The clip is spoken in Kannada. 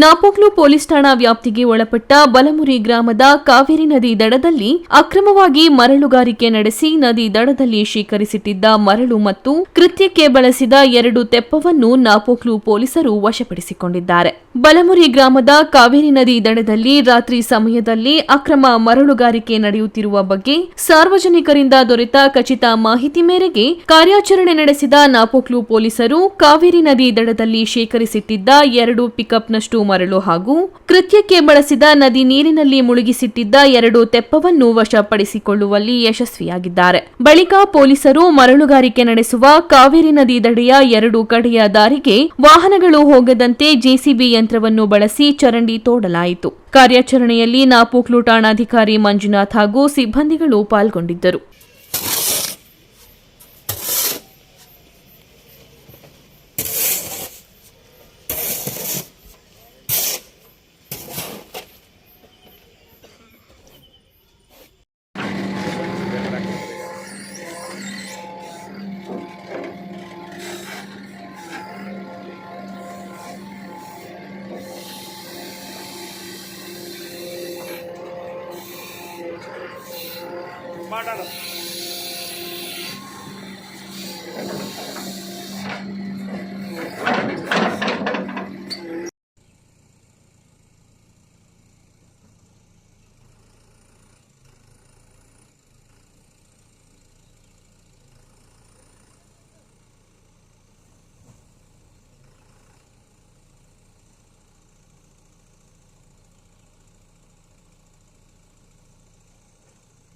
ನಾಪೋಕ್ಲು ಪೊಲೀಸ್ ಠಾಣಾ ವ್ಯಾಪ್ತಿಗೆ ಒಳಪಟ್ಟ ಬಲಮುರಿ ಗ್ರಾಮದ ಕಾವೇರಿ ನದಿ ದಡದಲ್ಲಿ ಅಕ್ರಮವಾಗಿ ಮರಳುಗಾರಿಕೆ ನಡೆಸಿ ನದಿ ದಡದಲ್ಲಿ ಶೇಖರಿಸಿಟ್ಟಿದ್ದ ಮರಳು ಮತ್ತು ಕೃತ್ಯಕ್ಕೆ ಬಳಸಿದ ಎರಡು ತೆಪ್ಪವನ್ನು ನಾಪೋಕ್ಲು ಪೊಲೀಸರು ವಶಪಡಿಸಿಕೊಂಡಿದ್ದಾರೆ. ಬಲಮುರಿ ಗ್ರಾಮದ ಕಾವೇರಿ ನದಿ ದಡದಲ್ಲಿ ರಾತ್ರಿ ಸಮಯದಲ್ಲಿ ಅಕ್ರಮ ಮರಳುಗಾರಿಕೆ ನಡೆಯುತ್ತಿರುವ ಬಗ್ಗೆ ಸಾರ್ವಜನಿಕರಿಂದ ದೊರೆತ ಖಚಿತ ಮಾಹಿತಿ ಮೇರೆಗೆ ಕಾರ್ಯಾಚರಣೆ ನಡೆಸಿದ ನಾಪೋಕ್ಲು ಪೊಲೀಸರು ಕಾವೇರಿ ನದಿ ದಡದಲ್ಲಿ ಶೇಖರಿಸಿಟ್ಟಿದ್ದ ಎರಡು ಪಿಕಪ್ನಷ್ಟು ಮರಳು ಹಾಗೂ ಕೃತ್ಯಕ್ಕೆ ಬಳಸಿದ ನದಿ ನೀರಿನಲ್ಲಿ ಮುಳುಗಿಸಿಟ್ಟಿದ್ದ ಎರಡು ತೆಪ್ಪವನ್ನು ವಶಪಡಿಸಿಕೊಳ್ಳುವಲ್ಲಿ ಯಶಸ್ವಿಯಾಗಿದ್ದಾರೆ. ಬಳಿಕ ಪೊಲೀಸರು ಮರಳುಗಾರಿಕೆ ನಡೆಸುವ ಕಾವೇರಿ ನದಿ ದಡೆಯ ಎರಡು ಕಡೆಯ ದಾರಿಗೆ ವಾಹನಗಳು ಹೋಗದಂತೆ ಜೆಸಿಬಿ ಯಂತ್ರವನ್ನು ಬಳಸಿ ಚರಂಡಿ ತೋಡಲಾಯಿತು. ಕಾರ್ಯಾಚರಣೆಯಲ್ಲಿ ನಾಪೋಕ್ಲು ಠಾಣಾಧಿಕಾರಿ ಮಂಜುನಾಥ್ ಹಾಗೂ ಸಿಬ್ಬಂದಿಗಳು ಪಾಲ್ಗೊಂಡಿದ್ದರು. ¡Madre!